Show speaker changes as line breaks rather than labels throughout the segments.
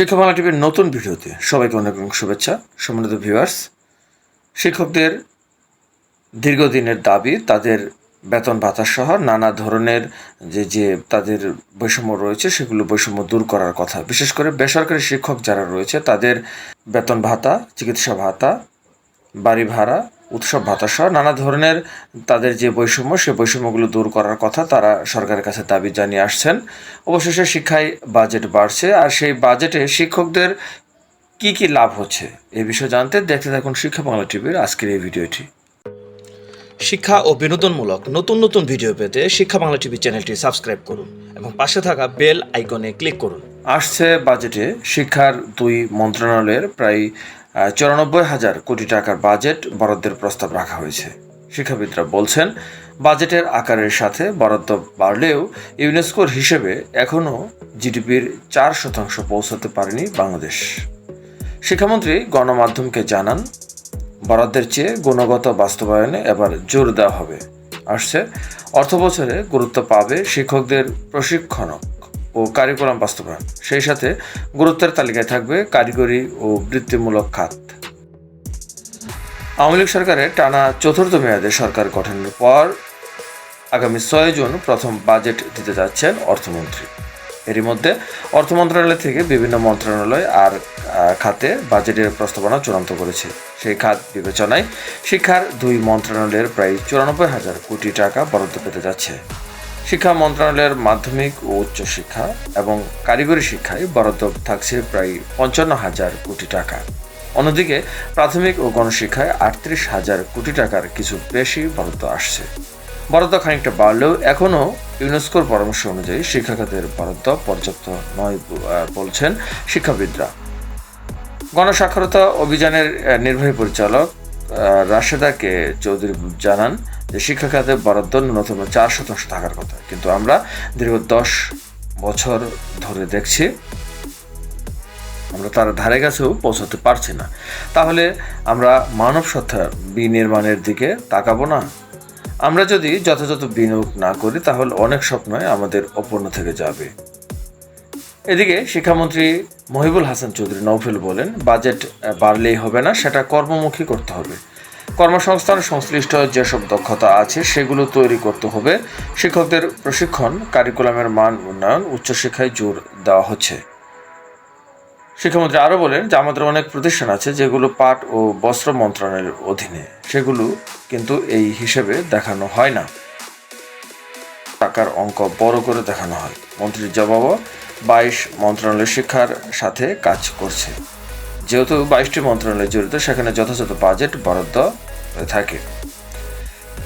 শিক্ষা বাংলা টিভির নতুন ভিডিওতে সবাইকে অনেক অনেক শুভেচ্ছা। সম্মানিত ভিউয়ার্স শিক্ষকদের দীর্ঘদিনের দাবি, তাদের বেতন ভাতা সহ নানা ধরনের যে যে তাদের বৈষম্য রয়েছে, সেগুলো বৈষম্য দূর করার কথা। বিশেষ করে বেসরকারি শিক্ষক যারা রয়েছে, তাদের বেতন ভাতা, চিকিৎসা ভাতা বাড়ি ভাড়া উৎসব ভাতা সহ নানা ধরনের তাদের যে বৈষম্য সে বৈষম্যগুলো দূর করার কথা তারা সরকারের কাছে দাবি জানিয়ে আসছেন। অবশেষে শিক্ষায় বাজেট বাড়ছে আর সেই বাজেটে শিক্ষকদের কি কি লাভ হচ্ছে এ বিষয়ে জানতে দেখতে থাকুন শিক্ষা বাংলা টিভির আজকের এই ভিডিওটি।
শিক্ষা ও বিনোদনমূলক নতুন নতুন ভিডিও পেতে শিক্ষা বাংলা টিভি চ্যানেলটি সাবস্ক্রাইব করুন এবং পাশে থাকা বেল আইকনে ক্লিক করুন।
আসছে বাজেটে শিক্ষার দুই মন্ত্রণালয়ের প্রায় চুরানব্বই হাজার কোটি টাকার বাজেট বরাদ্দের প্রস্তাব রাখা হয়েছে। শিক্ষাবিদরা বলছেন, বাজেটের আকারের সাথে বরাদ্দ বাড়লেও ইউনেস্কোর হিসেবে এখনও জিডিপির চার শতাংশ পৌঁছাতে পারেনি বাংলাদেশ। শিক্ষামন্ত্রী গণমাধ্যমকে জানান, বরাদ্দের চেয়ে গুণগত বাস্তবায়নে এবার জোর দেওয়া হবে। আসছে অর্থ বছরে গুরুত্ব পাবে শিক্ষকদের প্রশিক্ষণ ও কারিকুলাম বাস্তবায়ন। সেই সাথে গুরুত্বের তালিকায় থাকবে কারিগরি ও বৃত্তিমূলক খাত। আওয়ামী লীগ সরকারের টানা চতুর্থ মেয়াদে সরকার গঠনের পর আগামী ছয় জুন প্রথম বাজেট দিতে যাচ্ছেন অর্থমন্ত্রী। এরই মধ্যে অর্থ মন্ত্রণালয় থেকে বিভিন্ন মন্ত্রণালয় আর খাতে বাজেটের প্রস্তাবনা চূড়ান্ত করেছে। সেই খাত বিবেচনায় শিক্ষার দুই মন্ত্রণালয়ের প্রায় চুরানব্বই হাজার কোটি টাকা বরাদ্দ পেতে যাচ্ছে। শিক্ষা মন্ত্রণালয়ের মাধ্যমিক ও উচ্চ শিক্ষা এবং কারিগরি শিক্ষায় বরাদ্দ থাকছে প্রায় পঞ্চান্ন হাজার কোটি টাকা। অন্যদিকে প্রাথমিক ও গণশিক্ষায় আটত্রিশ হাজার কোটি টাকার কিছু বেশি বরাদ্দ আসছে। বরাদ্দ খানিকটা বাড়লেও এখনও ইউনেস্কোর পরামর্শ অনুযায়ী শিক্ষা খাতের বরাদ্দ পর্যাপ্ত নয় বলছেন শিক্ষাবিদরা। গণসাক্ষরতা অভিযানের নির্বাহী পরিচালক রাশেদাকে চৌধুরী জানান যে শিক্ষা খাতে বরাদ্দ ন্যূনতম চার শতাংশ থাকার কথা। কিন্তু আমরা দীর্ঘ দশ বছর ধরে দেখছি, আমরা তার ধারে কাছেও পৌঁছাতে পারছি না। তাহলে আমরা মানব সত্তা বিনির্মাণের দিকে তাকাবো না। আমরা যদি যথাযথ বিনিয়োগ না করি, তাহলে অনেক স্বপ্নই আমাদের অপূর্ণ থেকে যাবে। এদিকে শিক্ষামন্ত্রী মহিবুল হাসান চৌধুরী নৌফেল বলেন, বাজেট বাড়লেই হবে না, সেটা কর্মমুখী করতে হবে। কর্মসংস্থান, সংশ্লিষ্ট যেসব দক্ষতা আছে, সেগুলো তৈরি করতে হবে। শিক্ষকদের প্রশিক্ষণ, কারিকুলামের মান উন্নয়ন, উচ্চশিক্ষায় জোর দেওয়া হচ্ছে। শিক্ষামন্ত্রী আরও বলেন যে আমাদের অনেক প্রতিষ্ঠান আছে, যেগুলো পাট ও বস্ত্র মন্ত্রণালয়ের অধীনে। সেগুলো কিন্তু এই হিসেবে দেখানো হয় না। টাকার অঙ্ক বড় করে দেখানো হয়। মন্ত্রীর জবাবও বাইশ মন্ত্রণালয় শিক্ষার সাথে কাজ করছে। যেহেতু বাইশটি মন্ত্রণালয় জড়িত, সেখানে যথাযথ বাজেট বরাদ্দ হয়ে থাকে।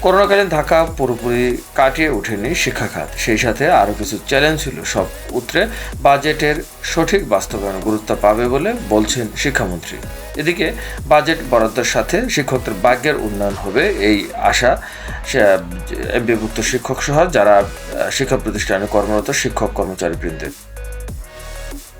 করোনাকালীন ঢাকা পুরোপুরি কাটিয়ে ওঠেনি শিক্ষা খাত। সেই সাথে আরও কিছু চ্যালেঞ্জ ছিল, সব উত্তরে বাজেটের সঠিক বাস্তবায়ন গুরুত্ব পাবে বলে বলছেন শিক্ষামন্ত্রী। এদিকে বাজেট বরাদ্দের সাথে শিক্ষকদের ভাগ্যের উন্নয়ন হবে এই আশা এমবিভুক্ত শিক্ষক সহ যারা শিক্ষা প্রতিষ্ঠানে কর্মরত শিক্ষক কর্মচারী বৃন্দের